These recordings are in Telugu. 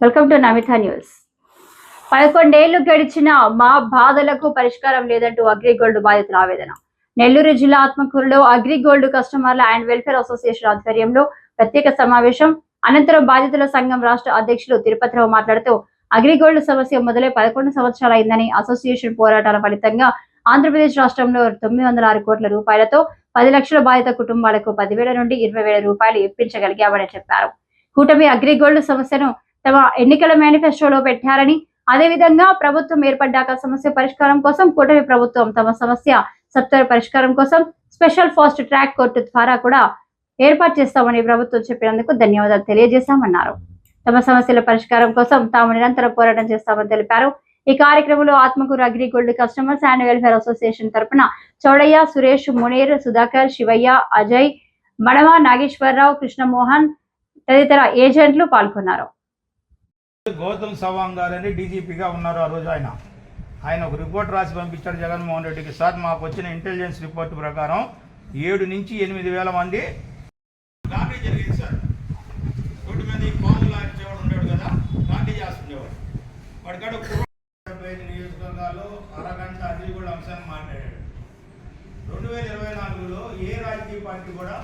Welcome to Namitha news. పదకొండేళ్ళు గడిచిన మా బాధలకు పరిష్కారం లేదంటూ అగ్రిగోల్డ్ బాధితుల ఆవేదన. నెల్లూరు జిల్లా ఆత్మకూరులో అగ్రిగోల్డ్ కస్టమర్ల అండ్ వెల్ఫేర్ అసోసియేషన్ ఆధ్వర్యంలో ప్రత్యేక సమావేశం. అనంతరం బాధితుల సంఘం రాష్ట్ర అధ్యక్షులు తిరుపతిరావు మాట్లాడుతూ అగ్రిగోల్డ్ సమస్య మొదలై పదకొండు సంవత్సరాలైందని అసోసియేషన్ పోరాటాల ఫలితంగా ఆంధ్రప్రదేశ్ రాష్ట్రంలో తొమ్మిది వందల ఆరు కోట్ల రూపాయలతో పది లక్షల బాధిత కుటుంబాలకు పదివేల నుండి ఇరవై వేల రూపాయలు ఇప్పించగలిగామని చెప్పారు. కూటమి అగ్రిగోల్డ్ సమస్యను తమ ఎన్నికల మేనిఫెస్టోలో పెట్టారని అదేవిధంగా ప్రభుత్వం ఏర్పడ్డాక సమస్య పరిష్కారం కోసం కూటమి ప్రభుత్వం తమ సమస్య సత్వర పరిష్కారం కోసం స్పెషల్ ఫాస్ట్ ట్రాక్ కోర్టు ద్వారా కూడా ఏర్పాటు చేస్తామని ప్రభుత్వం చెప్పినందుకు ధన్యవాదాలు తెలియజేశామన్నారు. తమ సమస్యల పరిష్కారం కోసం తాము నిరంతరం పోరాటం చేస్తామని తెలిపారు. ఈ కార్యక్రమంలో Atmakur AgriGold customers and welfare association తరపున చౌడయ్య సురేష్ మునీర్ సుధాకర్ శివయ్య అజయ్ మడవ నాగేశ్వరరావు కృష్ణమోహన్ తదితర ఏజెంట్లు పాల్గొన్నారు. గౌతమ్ సవాంగ్ అని డీజీపీగా ఉన్నారు ఆ రోజు ఆయన. ఆయన ఒక రిపోర్ట్ రాసి పంపించాడు జగన్మోహన్ రెడ్డికి. సార్ మాకు వచ్చిన ఇంటెలిజెన్స్ రిపోర్ట్ ప్రకారం ఏడు నుంచి ఎనిమిది వేల మంది గాంధీ జరిగింది సార్. రోడ్డు మీద ఈ పాములు లాంచేవాడు కదా గాంధీ చేస్తుండేవాడు. వాడికాడ డెబ్బై ఐదు నియోజకవర్గాల్లో అరగంట అది కూడా అంశాన్ని మాట్లాడాడు. రెండు వేల ఇరవై నాలుగులో ఏ రాజకీయ పార్టీ కూడా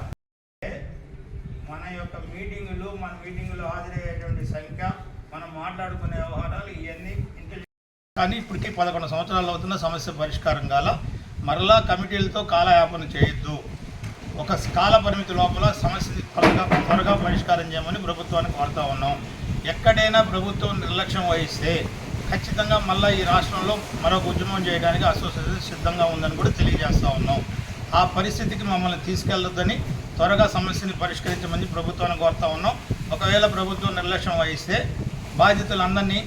మన యొక్క మీటింగులు మన మీటింగులో హాజరయ్యేటువంటి సంఖ్య మాట్లాడుకునే వ్యవహారాలు ఇవన్నీ కానీ ఇప్పటికీ పదకొండు సంవత్సరాలు అవుతున్న సమస్య పరిష్కారం కాల మరలా కమిటీలతో కాలయాపన చేయొద్దు. ఒక కాల పరిమితి లోపల సమస్యని త్వరగా త్వరగా పరిష్కారం చేయమని ప్రభుత్వానికి కోరుతా ఉన్నాం. ఎక్కడైనా ప్రభుత్వం నిర్లక్ష్యం వహిస్తే ఖచ్చితంగా మళ్ళీ ఈ రాష్ట్రంలో మరొక ఉద్యమం చేయడానికి అసోసియేషన్ సిద్ధంగా ఉందని కూడా తెలియజేస్తూ ఉన్నాం. ఆ పరిస్థితికి మమ్మల్ని తీసుకెళ్ళొద్దని త్వరగా సమస్యని పరిష్కరించమని ప్రభుత్వాన్ని కోరుతా ఉన్నాం. ఒకవేళ ప్రభుత్వం నిర్లక్ష్యం వహిస్తే బాధితులందరినీ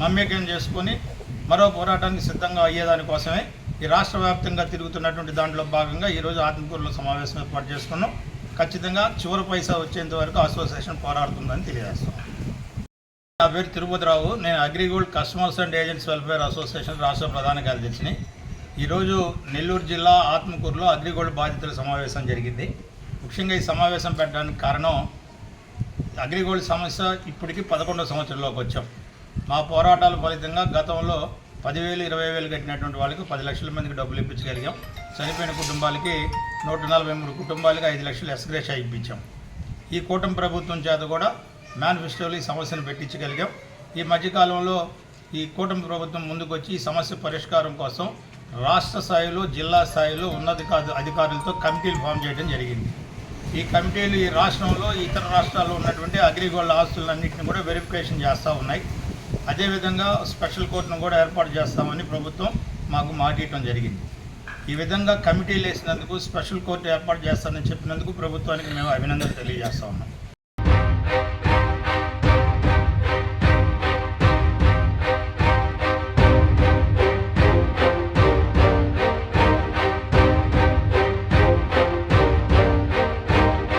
మమ్మేకం చేసుకొని మరో పోరాటానికి సిద్ధంగా అయ్యేదానికోసమే ఈ రాష్ట్ర వ్యాప్తంగా తిరుగుతున్నటువంటి దాంట్లో భాగంగా ఈరోజు ఆత్మకూరులో సమావేశం ఏర్పాటు చేసుకున్నాం. ఖచ్చితంగా చివరి పైసా వచ్చేంత వరకు అసోసియేషన్ పోరాడుతుందని తెలియజేస్తాం. నా పేరు తిరుపతిరావు. నేను AgriGold customers and agents welfare association రాష్ట్ర ప్రధాన కార్యదర్శిని. ఈరోజు నెల్లూరు జిల్లా ఆత్మకూరులో అగ్రిగోల్డ్ బాధితుల సమావేశం జరిగింది. ముఖ్యంగా ఈ సమావేశం పెట్టడానికి కారణం అగ్రిగోల్డ్ సమస్య ఇప్పటికి పదకొండో సంవత్సరంలోకి వచ్చాం. మా పోరాటాల ఫలితంగా గతంలో పదివేలు ఇరవై వేలు కట్టినటువంటి వాళ్ళకి పది లక్షల మందికి డబ్బులు ఇప్పించగలిగాం. చనిపోయిన కుటుంబాలకి నూట నలభై మూడు కుటుంబాలకి ఐదు లక్షలు ఎస్గ్రేషా ఇప్పించాం. ఈ కూటమి ప్రభుత్వం చేత కూడా మేనిఫెస్టోలో ఈ సమస్యను పెట్టించగలిగాం. ఈ మధ్యకాలంలో ఈ కూటమి ప్రభుత్వం ముందుకొచ్చి ఈ సమస్య పరిష్కారం కోసం రాష్ట్ర స్థాయిలో జిల్లా స్థాయిలో ఉన్నత అధికారులతో కమిటీలు ఫామ్ చేయడం జరిగింది. ఈ కమిటీలు ఈ రాష్ట్రంలో ఇతర రాష్ట్రాల్లో ఉన్నటువంటి అగ్రిగోల్డ్ ఆస్తులన్నింటిని కూడా వెరిఫికేషన్ చేస్తూ ఉన్నాయి. అదేవిధంగా స్పెషల్ కోర్టును కూడా ఏర్పాటు చేస్తామని ప్రభుత్వం మాకు మాటియటం జరిగింది. ఈ విధంగా కమిటీలు వేసినందుకు స్పెషల్ కోర్టు ఏర్పాటు చేస్తానని చెప్పినందుకు ప్రభుత్వానికి మేము అభినందనలు తెలియజేస్తా ఉన్నాం.